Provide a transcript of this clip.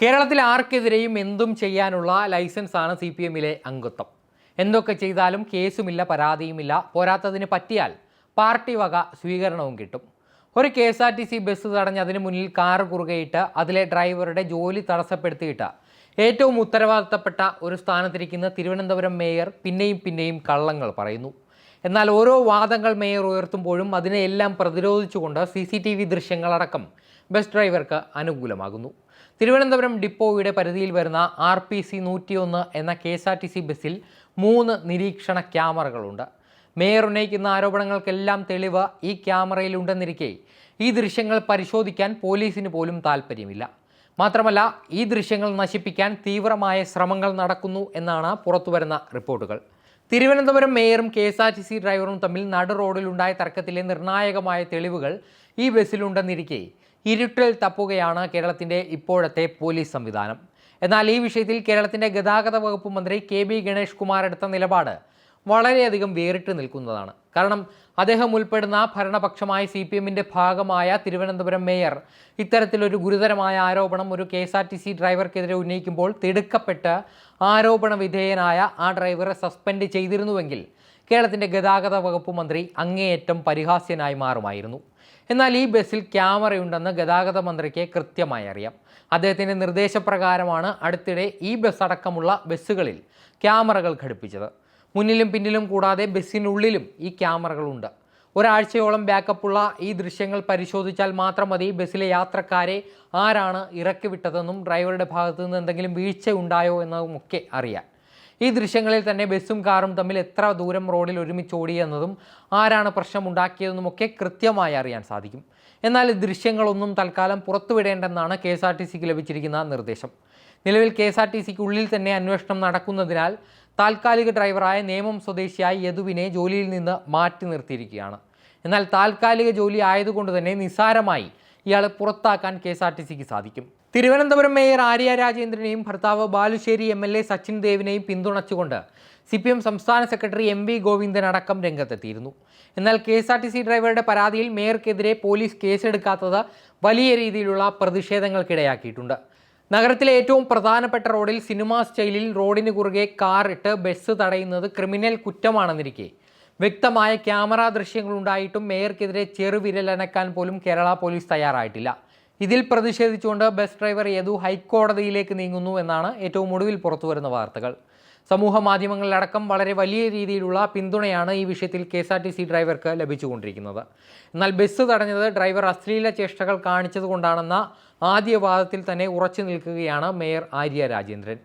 കേരളത്തിൽ ആർക്കെതിരെയും എന്തും ചെയ്യാനുള്ള ലൈസൻസാണ് സി പി എമ്മിലെ അംഗത്വം. എന്തൊക്കെ ചെയ്താലും കേസുമില്ല പരാതിയുമില്ല. പോരാത്തതിന് പറ്റിയാൽ പാർട്ടി വക സ്വീകരണവും കിട്ടും. ഒരു K S R T C bus തടഞ്ഞ് അതിന് മുന്നിൽ കാർ കുറുകയിട്ട് അതിലെ ഡ്രൈവറുടെ ജോലി തടസ്സപ്പെടുത്തിയിട്ട് ഏറ്റവും ഉത്തരവാദിത്തപ്പെട്ട ഒരു സ്ഥാനത്തിരിക്കുന്ന തിരുവനന്തപുരം മേയർ പിന്നെയും പിന്നെയും കള്ളങ്ങൾ പറയുന്നു. എന്നാൽ ഓരോ വാദങ്ങൾ മേയർ ഉയർത്തുമ്പോഴും അതിനെയെല്ലാം പ്രതിരോധിച്ചുകൊണ്ട് സി സി ടി വി ദൃശ്യങ്ങളടക്കം ബസ് ഡ്രൈവർക്ക് അനുകൂലമാകുന്നു. തിരുവനന്തപുരം ഡിപ്പോയുടെ പരിധിയിൽ വരുന്ന ആർ പി സി നൂറ്റിയൊന്ന് എന്ന K S R T C ബസ്സിൽ മൂന്ന് നിരീക്ഷണ ക്യാമറകളുണ്ട്. മേയർ ഉന്നയിക്കുന്ന ആരോപണങ്ങൾക്കെല്ലാം തെളിവ് ഈ ക്യാമറയിലുണ്ടെന്നിരിക്കെ ഈ ദൃശ്യങ്ങൾ പരിശോധിക്കാൻ പോലീസിന് പോലും താല്പര്യമില്ല മാത്രമല്ല ഈ ദൃശ്യങ്ങൾ നശിപ്പിക്കാൻ തീവ്രമായ ശ്രമങ്ങൾ നടക്കുന്നു എന്നാണ് പുറത്തുവരുന്ന റിപ്പോർട്ടുകൾ. Thiruvananthapuram മേയറും K S R T C ഡ്രൈവറും തമ്മിൽ നട റോഡിലുണ്ടായ തർക്കത്തിലെ നിർണായകമായ തെളിവുകൾ ഈ ബസ്സിലുണ്ടെന്നിരിക്കെ ഇരുട്ടിൽ തപ്പുകയാണ് കേരളത്തിന്റെ ഇപ്പോഴത്തെ പോലീസ് സംവിധാനം. എന്നാൽ ഈ വിഷയത്തിൽ കേരളത്തിന്റെ ഗതാഗത വകുപ്പ് മന്ത്രി കെ ബി ഗണേഷ് കുമാർ എടുത്ത നിലപാട് വളരെയധികം വേറിട്ട് നിൽക്കുന്നതാണ്. കാരണം അദ്ദേഹം ഉൾപ്പെടുന്ന ഭരണപക്ഷമായ സി പി എമ്മിന്റെ ഭാഗമായ തിരുവനന്തപുരം മേയർ ഇത്തരത്തിലൊരു ഗുരുതരമായ ആരോപണം ഒരു K S R T C ഡ്രൈവർക്കെതിരെ ഉന്നയിക്കുമ്പോൾ തിടുക്കപ്പെട്ട് ആരോപണ വിധേയനായ ആ ഡ്രൈവറെ സസ്പെൻഡ് ചെയ്തിരുന്നുവെങ്കിൽ കേരളത്തിന്റെ ഗതാഗത വകുപ്പ് മന്ത്രി അങ്ങേയറ്റം പരിഹാസ്യനായി മാറുമായിരുന്നു. എന്നാൽ ഈ ബസ്സിൽ ക്യാമറയുണ്ടെന്ന് ഗതാഗത മന്ത്രിക്ക് കൃത്യമായി അറിയാം. അദ്ദേഹത്തിന്റെ നിർദ്ദേശപ്രകാരമാണ് അടുത്തിടെ ഈ ബസ് അടക്കമുള്ള ബസ്സുകളിൽ ക്യാമറകൾ ഘടിപ്പിച്ചത്. മുന്നിലും പിന്നിലും കൂടാതെ ബസ്സിനുള്ളിലും ഈ ക്യാമറകളുണ്ട് ഒരാഴ്ചയോളം ബാക്കപ്പുള്ള ഈ ദൃശ്യങ്ങൾ പരിശോധിച്ചാൽ മാത്രം മതി ബസ്സിലെ യാത്രക്കാരെ ആരാണ് ഇറക്കി വിട്ടതെന്നും ഡ്രൈവറുടെ ഭാഗത്തു നിന്ന് എന്തെങ്കിലും വീഴ്ച ഉണ്ടായോ എന്നതുമൊക്കെ അറിയാൻ. ഈ ദൃശ്യങ്ങളിൽ തന്നെ ബസ്സും കാറും തമ്മിൽ എത്ര ദൂരം റോഡിൽ ഒരുമിച്ച് ഓടിയെന്നതും ആരാണ് പ്രശ്നം ഉണ്ടാക്കിയതെന്നുമൊക്കെ കൃത്യമായി അറിയാൻ സാധിക്കും. എന്നാൽ ദൃശ്യങ്ങളൊന്നും തൽക്കാലം പുറത്തുവിടേണ്ടെന്നാണ് കെ എസ് ആർ ടി സിക്ക് ലഭിച്ചിരിക്കുന്ന നിർദ്ദേശം. നിലവിൽ കെ എസ് ആർ ടി സിക്ക് ഉള്ളിൽ തന്നെ അന്വേഷണം നടക്കുന്നതിനാൽ താൽക്കാലിക ഡ്രൈവറായ നേമം സ്വദേശിയായ യദുവിനെ ജോലിയിൽ നിന്ന് മാറ്റി നിർത്തിയിരിക്കുകയാണ്. എന്നാൽ താൽക്കാലിക ജോലി ആയതുകൊണ്ട് തന്നെ നിസ്സാരമായി ഇയാളെ പുറത്താക്കാൻ കെ എസ് ആർ ടി സിക്ക് സാധിക്കും. തിരുവനന്തപുരം മേയർ ആര്യ രാജേന്ദ്രനെയും ഭർത്താവ് Balussery M L A Sachin ദേവിനെയും പിന്തുണച്ചുകൊണ്ട് സി പി എം സംസ്ഥാന സെക്രട്ടറി എം വി ഗോവിന്ദൻ അടക്കം രംഗത്തെത്തിയിരുന്നു. എന്നാൽ K S R T C ഡ്രൈവറുടെ പരാതിയിൽ മേയർക്കെതിരെ പോലീസ് കേസെടുക്കാത്തത് വലിയ രീതിയിലുള്ള പ്രതിഷേധങ്ങൾക്കിടയാക്കിയിട്ടുണ്ട്. നഗരത്തിലെ ഏറ്റവും പ്രധാനപ്പെട്ട റോഡിൽ സിനിമാ സ്റ്റൈലിൽ റോഡിന് കുറുകെ കാറിട്ട് ബസ് തടയുന്നത് ക്രിമിനൽ കുറ്റമാണെന്നിരിക്കെ വ്യക്തമായ ക്യാമറ ദൃശ്യങ്ങൾ ഉണ്ടായിട്ടും മേയർക്കെതിരെ ചെറുവിരലനക്കാൻ പോലും കേരള പോലീസ് തയ്യാറായിട്ടില്ല. ഇതിൽ പ്രതിഷേധിച്ചുകൊണ്ട് ബസ് ഡ്രൈവർ യദു ഹൈക്കോടതിയിലേക്ക് നീങ്ങുന്നു എന്നാണ് ഏറ്റവും ഒടുവിൽ പുറത്തുവരുന്ന വാർത്തകൾ. സമൂഹ മാധ്യമങ്ങളിലടക്കം വളരെ വലിയ രീതിയിലുള്ള പിന്തുണയാണ് ഈ വിഷയത്തിൽ K S R T C ഡ്രൈവർക്ക് ലഭിച്ചുകൊണ്ടിരിക്കുന്നത്. എന്നാൽ ബസ് തടഞ്ഞത് ഡ്രൈവർ അശ്ലീല ചേഷ്ടകൾ കാണിച്ചതുകൊണ്ടാണെന്ന ആദ്യ വാദത്തിൽ തന്നെ ഉറച്ചു നിൽക്കുകയാണ് മേയർ ആര്യ രാജേന്ദ്രൻ.